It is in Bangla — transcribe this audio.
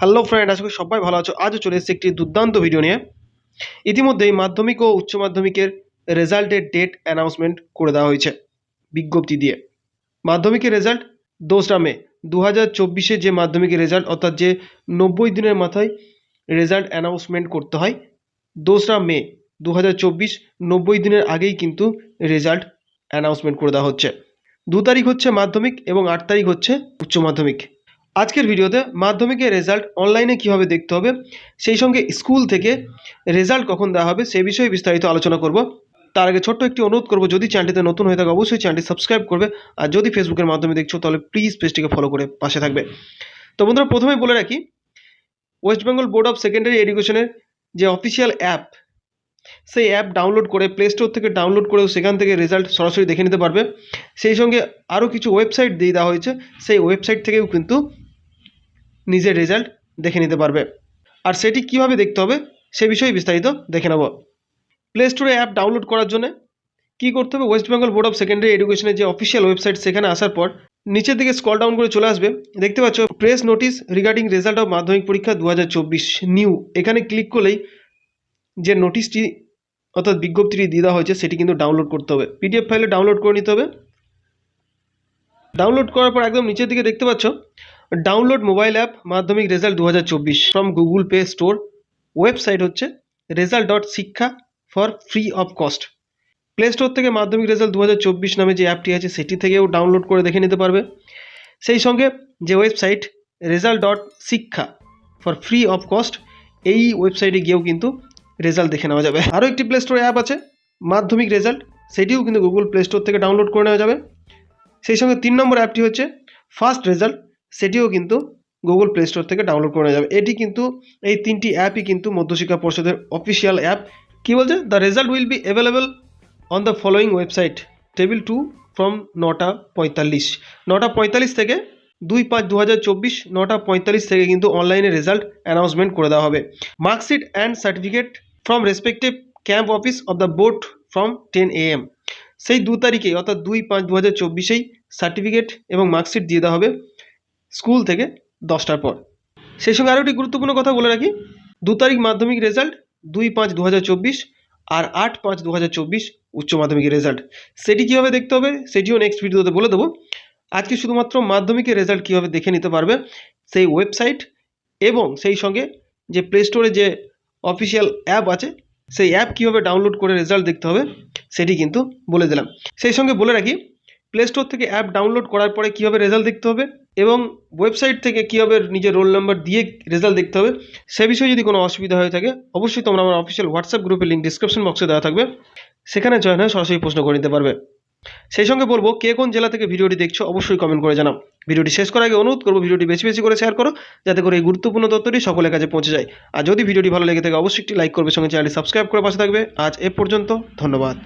হ্যালো ফ্রেন্ড আজকে সবাই ভালো আছো। আজও চলে এসেছি একটি দুর্দান্ত ভিডিও নিয়ে। ইতিমধ্যেই মাধ্যমিক ও উচ্চ মাধ্যমিকের রেজাল্টের ডেট অ্যানাউন্সমেন্ট করে দেওয়া হয়েছে বিজ্ঞপ্তি দিয়ে। মাধ্যমিকের রেজাল্ট দোসরা মে দু হাজার চব্বিশে যে মাধ্যমিকের রেজাল্ট অর্থাৎ যে নব্বই দিনের মাথায় রেজাল্ট অ্যানাউন্সমেন্ট করতে হয়, দোসরা মে দু হাজার চব্বিশ, নব্বই দিনের আগেই কিন্তু রেজাল্ট অ্যানাউন্সমেন্ট করে দেওয়া হচ্ছে। দু তারিখ হচ্ছে মাধ্যমিক এবং আট তারিখ হচ্ছে উচ্চ মাধ্যমিক। আজকের ভিডিওতে মাধ্যমিকের রেজাল্ট অনলাইনে কীভাবে দেখতে হবে, সেই সঙ্গে স্কুল থেকে রেজাল্ট কখন দেওয়া হবে, সে বিষয়ে বিস্তারিত আলোচনা করব। তার আগে ছোট্ট একটি অনুরোধ করব, যদি চ্যানেলটিতে নতুন হয়ে থাকে, অবশ্যই চ্যানেলটি সাবস্ক্রাইব করবে, আর যদি ফেসবুকের মাধ্যমে দেখছ, তাহলে প্লিজ পেজটিকে ফলো করে পাশে থাকবে। তো বন্ধুরা, প্রথমেই বলে রাখি West Bengal Board of Secondary এডুকেশনের যে অফিসিয়াল অ্যাপ সেই অ্যাপ ডাউনলোড করে প্লে স্টোর থেকে ডাউনলোড করেও সেখান থেকে রেজাল্ট সরাসরি দেখে নিতে পারবে। সেই সঙ্গে আরও কিছু ওয়েবসাইট দিয়ে দেওয়া হয়েছে, সেই ওয়েবসাইট থেকেও কিন্তু নিজের রেজাল্ট দেখে নিতে পারবে। আর সেটি কীভাবে দেখতে হবে, সে বিষয়ে বিস্তারিত দেখে নেব। প্লে স্টোরে অ্যাপ ডাউনলোড করার জন্য কী করতে হবে? West Bengal Board of Secondary এডুকেশনের যে অফিসিয়াল ওয়েবসাইট সেখানে আসার পর নিচের দিকে স্কল ডাউন করে চলে আসবে। দেখতে পাচ্ছ press notice regarding result of Madhyamik পরীক্ষা দু হাজার চব্বিশ নিউ এখানে ক্লিক করলেই যে নোটিশটি অর্থাৎ বিজ্ঞপ্তিটি দিয়ে দেওয়া হয়েছে, সেটি কিন্তু ডাউনলোড করতে হবে। পিডিএফ ফাইলে ডাউনলোড করে নিতে হবে। ডাউনলোড করার পর একদম নিচের দিকে দেখতে পাচ্ছ download mobile app Madhyamik result দু হাজার চব্বিশ from Google pay store website হচ্ছে result dot shiksha for free of cost play store থেকে মাধ্যমিক রেজাল্ট দু হাজার চব্বিশ নামে যে অ্যাপটি আছে, সেটি থেকেও ডাউনলোড করে দেখে নিতে পারবে। সেই সঙ্গে যে website result dot shiksha for free of cost এই ওয়েবসাইটে গিয়েও কিন্তু রেজাল্ট দেখে নেওয়া যাবে। আরও একটি প্লে স্টোর অ্যাপ আছে, মাধ্যমিক রেজাল্ট সেটিও কিন্তু গুগল প্লে স্টোর থেকে ডাউনলোড করে নেওয়া যাবে। সেই সঙ্গে তিন নম্বর অ্যাপটি হচ্ছে ফার্স্ট রেজাল্ট সেটিও কিন্তু গুগল প্লে স্টোর থেকে ডাউনলোড করে যাবে। এটি কিন্তু এই তিনটি অ্যাপই কিন্তু মধ্যশিক্ষা পর্ষদের অফিসিয়াল অ্যাপ কী বলছে? The result will be available on the following website table two from নটা পঁয়তাল্লিশ। নটা পঁয়তাল্লিশ থেকে দুই পাঁচ দু হাজার চব্বিশ, নটা পঁয়তাল্লিশ থেকে কিন্তু অনলাইনে রেজাল্ট অ্যানাউন্সমেন্ট করে দেওয়া হবে। Marksheet and certificate from respective camp office of the board from ten A M সেই দু তারিখেই অর্থাৎ দুই পাঁচ দু হাজার চব্বিশেই সার্টিফিকেট এবং মার্কশিট দিয়ে দেওয়া হবে। স্কুল থেকে দশটার পর। সেই সঙ্গে আরও একটি গুরুত্বপূর্ণ কথা বলে রাখি। দু তারিখ মাধ্যমিক রেজাল্ট দুই পাঁচ দু আর আট পাঁচ দু উচ্চ মাধ্যমিকের রেজাল্ট সেটি কীভাবে দেখতে হবে সেটিও নেক্সট ভিডিওতে বলে দেবো। আজকে শুধুমাত্র মাধ্যমিকের রেজাল্ট কীভাবে দেখে নিতে পারবে সেই ওয়েবসাইট এবং সেই সঙ্গে যে প্লে স্টোরে যে অফিসিয়াল অ্যাপ আছে, সেই অ্যাপ কীভাবে ডাউনলোড করে রেজাল্ট দেখতে হবে সেটি কিন্তু বলে দিলাম। সেই সঙ্গে বলে রাখি প্লে স্টোর থেকে অ্যাপ ডাউনলোড করার পরে কীভাবে রেজাল্ট দেখতে হবে এবং ওয়েবসাইট থেকে কীভাবে নিজের রোল নাম্বার দিয়ে রেজাল্ট দেখতে হবে, সে বিষয়ে যদি কোনো অসুবিধা হয়ে থাকে, অবশ্যই তোমরা আমার অফিসিয়াল হোয়াটসঅ্যাপ গ্রুপের লিঙ্ক ডিসক্রিপশন বক্সে দেওয়া থাকবে, সেখানে জয়েন হয়ে সরাসরি প্রশ্ন করে নিতে পারবে। সেই সঙ্গে বলব, কে কোন জেলা থেকে ভিডিওটি দেখছ, অবশ্যই কমেন্ট করে জানাও। ভিডিওটি শেষ করার আগে অনুরোধ করব, ভিডিওটি বেশি বেশি করে শেয়ার করো, যাতে করে এই গুরুত্বপূর্ণ তথ্যটি সকলের কাছে পৌঁছে যায়। আর যদি ভিডিওটি ভালো লেগে থাকে, অবশ্যই একটি লাইক করবে, সঙ্গে চ্যানেলটি সাবস্ক্রাইব করে পাশে থাকবে। আজ এ পর্যন্ত, ধন্যবাদ।